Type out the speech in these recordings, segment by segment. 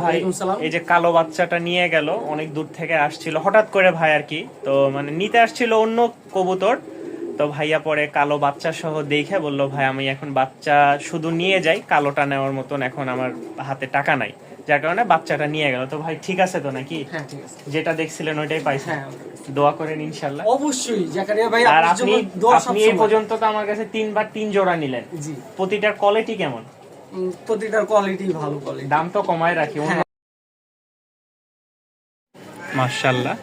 ভাই এই যে কালো বাচ্চাটা নিয়ে গেল অনেক দূর থেকে আসছিল। হঠাৎ করে ভাই আর কি তো মানে নিতে আসছিল অন্য কবুতর। তো ভাইয়া পরে কালো বাচ্চা সহ দেখে বলল ভাই আমি এখন বাচ্চা শুধু নিয়ে যাই কালোটা নেওয়ার মতন এখন আমার হাতে টাকা নাই। যার কারণে বাচ্চাটা নিয়ে গেল। তো ভাই ঠিক আছে তো নাকি? হ্যাঁ যেটা দেখছিলেন ওইটাই পাইছেন হ্যাঁ দোয়া করেন ইনশাল্লাহ অবশ্যই জাকারিয়া ভাই আর আপনি আপনি এই পর্যন্ত তো আমার কাছে তিনবার তিন জোড়া নিলেন। প্রতিটার কোয়ালিটি কেমন? প্রতিটার কোয়ালিটি ভালো কোয়ালিটি দাম তো কমায় রাখি মার্শাল্লাহ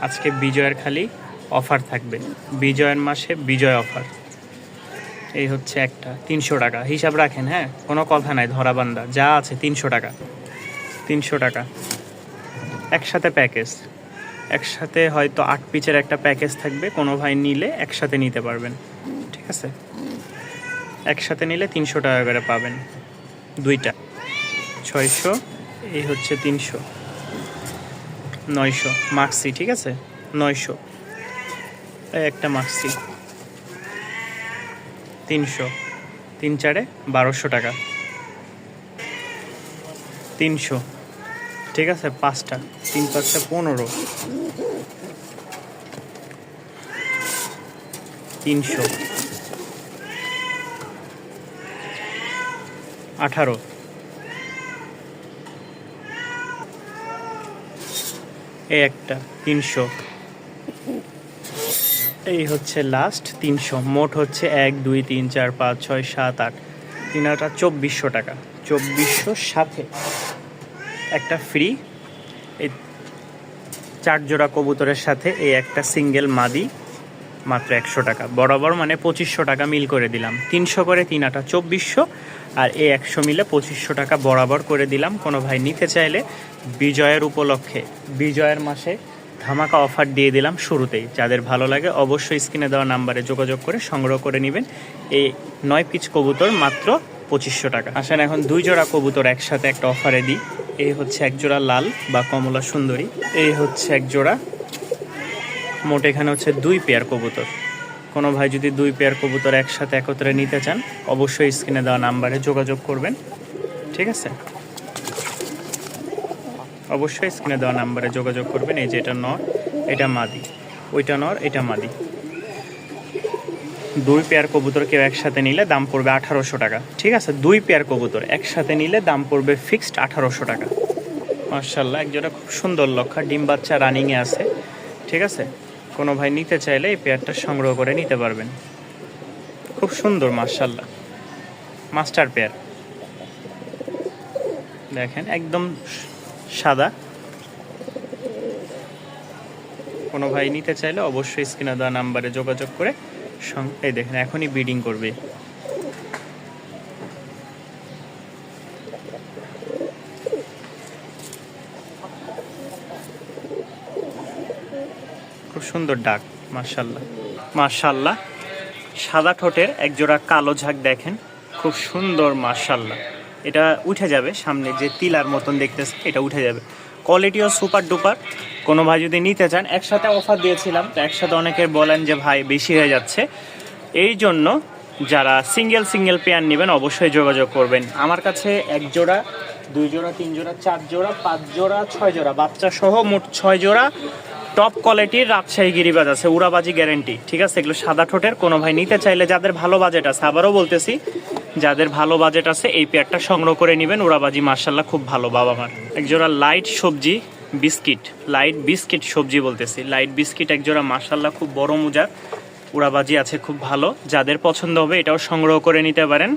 আজকে বিজয়ের খালি অফার থাকবে। বিজয়ের মাসে বিজয় অফার এই হচ্ছে একটা তিনশো টাকা। হিসাব রাখেন হ্যাঁ? কোনো কথা নাই ধরাবান্দা যা আছে তিনশো টাকা। তিনশো টাকা। একসাথে প্যাকেজ একসাথে হয়তো আট পিচের একটা প্যাকেজ থাকবে কোনো ভাই নিলে একসাথে নিতে পারবেন। ঠিক আছে? একসাথে নিলে তিনশো টাকা করে পাবেন। দুইটা। ছয়শো, এই হচ্ছে তিনশো। নয়শো মাক্সি ঠিক আছে? নয়শো। একটা মাক্সি তিনশো। তিন চারে বারোশো টাকা। তিনশো। ঠিক আছে? পাঁচটা। তিন পাঁচটা পনেরো। তিনশো। আঠারো। এই একটা, তিনশো। এই হচ্ছে লাস্ট তিনশো। মোট হচ্ছে এক, দুই, তিন, চার, পাঁচ, ছয়, সাত, আট। তিন আটা চব্বিশশো টাকা। চব্বিশশোর সাথে একটা ফ্রি এই চার জোড়া কবুতরের সাথে এই একটা সিঙ্গেল মাদি মাত্র একশো টাকা। বরাবর মানে পঁচিশশো টাকা মিল করে দিলাম। তিনশো করে তিন আটা চব্বিশশো, আর এই একশো মিলে পঁচিশশো টাকা বরাবর করে দিলাম। কোনো ভাই নিতে চাইলে বিজয়ের উপলক্ষে, বিজয়ের মাসে ধামাকা অফার দিয়ে দিলাম শুরুতেই। যাদের ভালো লাগে অবশ্যই স্ক্রিনে দেওয়া নাম্বারে যোগাযোগ করে সংগ্রহ করে নেবেন। এই নয় পিচ কবুতর মাত্র পঁচিশশো টাকা। আসেন এখন দুই জোড়া কবুতর একসাথে একটা অফারে দিই। এই হচ্ছে এক জোড়া লাল বা কমলা সুন্দরী। এই হচ্ছে এক জোড়া মোট এখানে হচ্ছে দুই পেয়ার কবুতর। কোনো ভাই যদি দুই পেয়ার কবুতর একসাথে একত্রে নিতে চান, অবশ্যই স্ক্রিনে দেওয়া নাম্বারে যোগাযোগ করবেন। ঠিক আছে? অবশ্যই স্ক্রিনে দেওয়া নাম্বারে যোগাযোগ করবেন। এই যে এটা নর, এটা মাদি। ওইটা নর, এটা মাদি। দুই পেয়ার কবুতর কেউ একসাথে নিলে দাম পড়বে আঠারোশো টাকা। ঠিক আছে? দুই পেয়ার কবুতর একসাথে নিলে দাম পড়বে ফিক্সড আঠারোশো টাকা। মার্শাল্লাহ একজোড়া খুব সুন্দর লক্ষা। ডিম বাচ্চা রানিংয়ে আছে। ঠিক আছে? কোনো ভাই নিতে চাইলে এই পেয়ারটা সংগ্রহ করে নিতে পারবেন। খুব সুন্দর মার্শাল্লাহ মাস্টার পেয়ার। দেখেন, একদম সাদা। কোনো ভাই নিতে চাইলে অবশ্যই স্ক্রিনে দেওয়া নাম্বারে যোগাযোগ করে এই দেখেন, এখনই বিডিং করবে। খুব সুন্দর ডাক মার্শাল্লাহ মার্শাল্লাহ সাদা ঠোঁটের একজোড়া কালো ঝাঁক দেখেন। খুব সুন্দর মার্শাল্লাহ এটা উঠে যাবে সামনে যে তিলার মতন দেখতেছে এটা উঠে যাবে। কোয়ালিটিও সুপার ডুপার কোনো ভাই যদি নিতে চান, একসাথে অফার দিয়েছিলাম, তো একসাথে অনেকে বলেন যে, ভাই, বেশি হয়ে যাচ্ছে। এই জন্য যারা সিঙ্গেল সিঙ্গেল পেয়ার নেবেন, অবশ্যই যোগাযোগ করবেন। আমার কাছে এক জোড়া, দুই জোড়া, তিন জোড়া, চার জোড়া, পাঁচ জোড়া, ছয় জোড়া বাচ্চা সহ মোট ছয় জোড়া টপ কোয়ালিটির রাজশাহী গিরিবাজ আছে, উড়াবাজি গ্যারেন্টি ঠিক আছে? এগুলো সাদা ঠোঁটের, কোনো ভাই নিতে চাইলে যাদের ভালো বাজেট আছে, আবারও বলতেছি, যাদের ভালো বাজেট আছে, এই পেয়ারটা সংগ্রহ করে নেবেন, উড়াবাজি মার্শাল্লাহ খুব ভালো, বাবা মার। একজোড়া লাইট সবজি বিস্কিট লাইট বিস্কিট সবজি বলতেছি লাইট বিস্কিট একজোড়া মার্শাল্লাহ খুব বড় মুজার উড়াবাজি আছে খুব ভালো, যাদের পছন্দ হবে এটাও সংগ্রহ করে নিতে পারেন।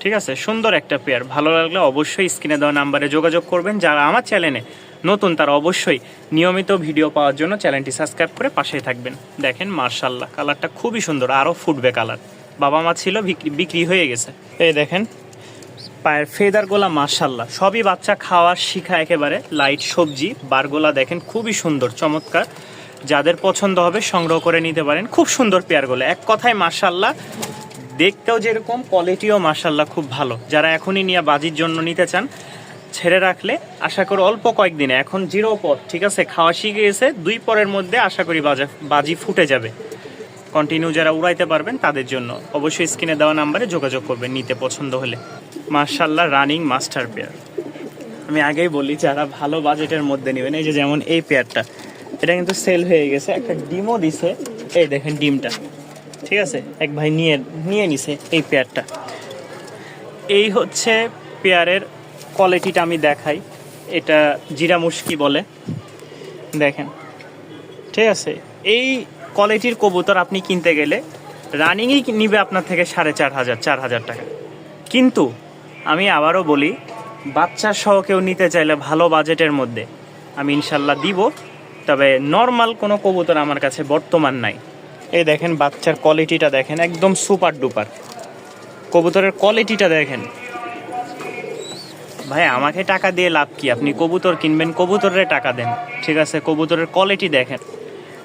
ঠিক আছে? সুন্দর একটা পেয়ার ভালো লাগলে অবশ্যই স্ক্রিনে দেওয়া নাম্বারে যোগাযোগ করবেন, যারা আমার চ্যানেলে নতুন তারা অবশ্যই নিয়মিত ভিডিও পাওয়ার জন্য চ্যানেলটি সাবস্ক্রাইব করে পাশেই থাকবেন। দেখেন মার্শাল্লাহ কালারটা খুবই সুন্দর আরও ফুটবে কালার। বাবা মা ছিল বিক্রি হয়ে গেছে। এই দেখেন, পায়ের ফেদারগুলা মার্শাল্লাহ সবই বাচ্চা খাওয়ার শিখা একেবারে, লাইট সবজি বারগুলা দেখেন খুবই সুন্দর, চমৎকার। যাদের পছন্দ হবে সংগ্রহ করে নিতে পারেন, খুব সুন্দর পেয়ারগুলো এক কথায় মার্শাল্লাহ দেখতেও যেরকম কোয়ালিটিও মার্শাল্লাহ খুব ভালো। যারা এখনই নিয়ে বাজির জন্য নিতে চান ছেড়ে রাখলে আশা করি অল্প কয়েকদিনে। এখন জিরো পর ঠিক আছে? খাওয়া শিখে গেছে দুই পরের মধ্যে আশা করি বাজা বাজি ফুটে যাবে। কন্টিনিউ যারা উড়াইতে পারবেন তাদের জন্য অবশ্যই স্ক্রিনে দেওয়া নাম্বারে যোগাযোগ করবেন নিতে পছন্দ হলে। মার্শাল্লাহ রানিং মাস্টার পেয়ার। আমি আগেই বলি, যারা ভালো বাজেটের মধ্যে নেবেন, এই যে যেমন এই পেয়ারটা, এটা কিন্তু সেল হয়ে গেছে। একটা ডিমও দিছে। এই দেখেন ডিমটা, ঠিক আছে? এক ভাই নিয়ে নিয়ে নিছে এই পেয়ারটা। এই হচ্ছে পেয়ারের কোয়ালিটিটা আমি দেখাই। এটা জিরা মুশকি বলে। দেখেন। ঠিক আছে? এই কোয়ালিটির কবুতর আপনি কিনতে গেলে রানিংই নিবে আপনার থেকে সাড়ে চার হাজার চার হাজার টাকা। কিন্তু আমি আবারও বলি, বাচ্চা সহ কেউ নিতে চাইলে ভালো বাজেটের মধ্যে আমি ইনশাল্লাহ দিব, তবে নর্মাল কোনো কবুতর আমার কাছে বর্তমান নাই। এই দেখেন, বাচ্চার কোয়ালিটিটা দেখেন, একদম সুপার ডুপার কবুতরের কোয়ালিটিটা দেখেন। ভাই, আমাকে টাকা দিয়ে লাভ কি? আপনি কবুতর কিনবেন, কবুতরের টাকা দেন। ঠিক আছে, কবুতরের কোয়ালিটি দেখেন।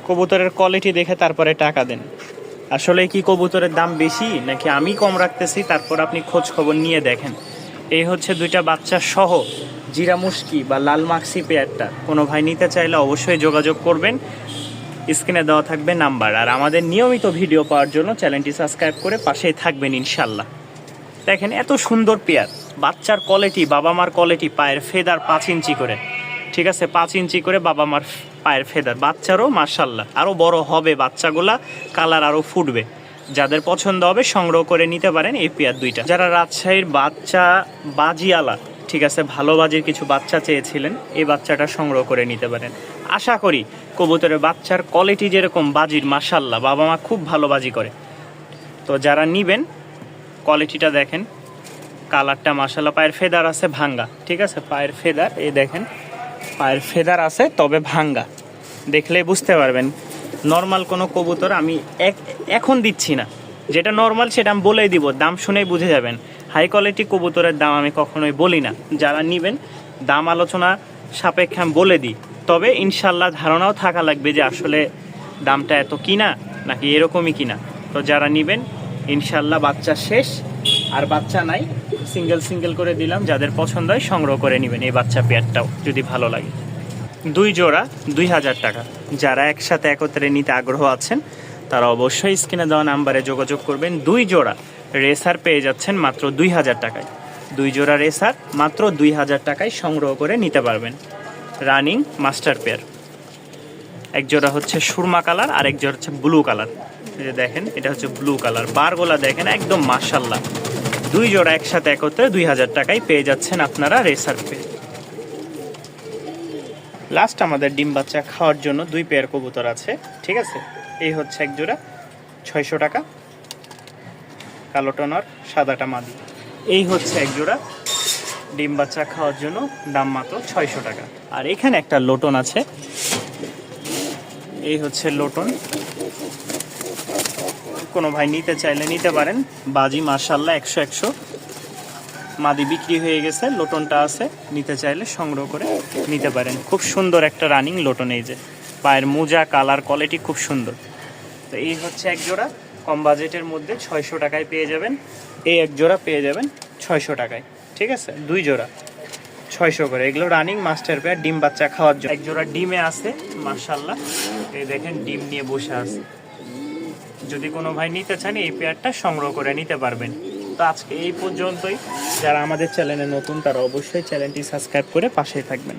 কবুতরের কোয়ালিটি দেখে তারপরে টাকা দেন। আসলে কি কবুতরের দাম বেশি, নাকি আমি কম রাখতেছি? তারপর আপনি খোঁজ খবর নিয়ে দেখেন। এই হচ্ছে দুইটা বাচ্চা সহ জিরা মুশকি বা লাল মাক্সি পেয়ারটা। কোনো ভাই নিতে চাইলে অবশ্যই যোগাযোগ করবেন। স্ক্রিনে দেওয়া থাকবে নাম্বার। আর আমাদের নিয়মিত ভিডিও পাওয়ার জন্য চ্যানেলটি সাবস্ক্রাইব করে পাশেই থাকবেন ইনশাল্লাহ। দেখেন, এত সুন্দর পেয়ার। বাচ্চার কোয়ালিটি বাবা মার কোয়ালিটি পায়ের ফেদার পাঁচ ইঞ্চি করে। ঠিক আছে? পাঁচ ইঞ্চি করে বাবা মার পায়ের ফেদার। বাচ্চারও মার্শাল্লাহ আরও বড় হবে বাচ্চাগুলা কালার আরও ফুটবে। যাদের পছন্দ হবে সংগ্রহ করে নিতে পারেন এই পেয়ার দুইটা। যারা রাজশাহীর বাচ্চা বাজিয়ালা, ঠিক আছে, ভালো বাজির কিছু বাচ্চা চেয়েছিলেন, এই বাচ্চাটা সংগ্রহ করে নিতে পারেন। আশা করি কবুতরের বাচ্চার কোয়ালিটি যেরকম বাজির মাসাল্লাহ বাবা মা খুব ভালো বাজি করে। তো যারা নিবেন কোয়ালিটিটা দেখেন। কালারটা মাসাল্লাহ পায়ের ফেদার আছে ভাঙ্গা, ঠিক আছে? পায়ের ফেদার, এই দেখেন, পায়ের ফেদার আছে, তবে ভাঙ্গা। দেখলেই বুঝতে পারবেন, নর্মাল কোনো কবুতর আমি এক- এখন দিচ্ছি না। যেটা নর্মাল সেটা আমি বলেই দিব, দাম শুনেই বুঝে যাবেন। হাই কোয়ালিটি কবুতরের দাম আমি কখনোই বলি না। যারা নিবেন, দাম আলোচনা সাপেক্ষে আমি বলে দিই। তবে ইনশাল্লাহ ধারণাও থাকা লাগবে যে আসলে দামটা এত কিনা, নাকি এরকমই কিনা। তো যারা নিবেন ইনশাল্লাহ বাচ্চা শেষ, আর বাচ্চা নাই সিঙ্গেল সিঙ্গেল করে দিলাম, যাদের পছন্দ হয় সংগ্রহ করে নেবেন এই বাচ্চা পেয়ারটাও যদি ভালো লাগে। দুই জোড়া, দুই হাজার টাকা। যারা একসাথে একত্রে নিতে আগ্রহ আছেন, তারা অবশ্যই স্ক্রিনে দেওয়া নাম্বারে যোগাযোগ করবেন। দুই জোড়া, রেসার পেয়ে যাচ্ছেন মাত্র দুই হাজার টাকায়। দুই জোড়া রেসার মাত্র দুই হাজার টাকায় সংগ্রহ করে নিতে পারবেন। Running master pair. এক জোড়া হচ্ছে সুরমা কালার আর এক জোড়া হচ্ছে ব্লু কালার। যে দেখেন, এটা হচ্ছে ব্লু কালার। বারগোলা দেখেন, একদম মার্শাল্লাহ দুই জোড়া একসাথে একত্রে দুই হাজার টাকায় পেয়ে যাচ্ছেন আপনারা রেসার পেয়ে লাস্ট আমাদের ডিম বাচ্চা খাওয়ার জন্য দুই পেয়ার কবুতর আছে, ঠিক আছে? এই হচ্ছে এক জোড়া, ছয়শো টাকা। কালো টনার, সাদাটা মাদি। এই হচ্ছে এক জোড়া, ডিম বাচ্চা খাওয়ার জন্য দাম মাত্র ছয়শো টাকা। আর এখানে একটা লোটন আছে। এই হচ্ছে লোটন। কোনো ভাই নিতে চাইলে নিতে পারেন। বাজি মার্শাল্লাহ একশো একশো। মাদি বিক্রি হয়ে গেছে, লোটনটা আছে, নিতে চাইলে সংগ্রহ করে নিতে পারেন। খুব সুন্দর একটা রানিং লোটন এই যে। পায়ের মোজা, কালার, কোয়ালিটি খুব সুন্দর। তো এই হচ্ছে এক জোড়া, কম বাজেটের মধ্যে ছয়শো টাকায় পেয়ে যাবেন। এই এক জোড়া পেয়ে যাবেন ছয়শো টাকায়। ঠিক আছে? দুই জোড়া। ছয়শো করে। এগুলো রানিং মাস্টার পেয়ার, ডিম বাচ্চা খাওয়ার জন্য। এক জোড়া ডিমে আছে মার্শাল্লাহ এই দেখেন, ডিম নিয়ে বসে আছে। যদি কোনো ভাই নিতে চান, এই পেয়ারটা সংগ্রহ করে নিতে পারবেন। তো আজকে এই পর্যন্তই। যারা আমাদের চ্যানেলে নতুন, তারা অবশ্যই চ্যানেলটি সাবস্ক্রাইব করে পাশেই থাকবেন।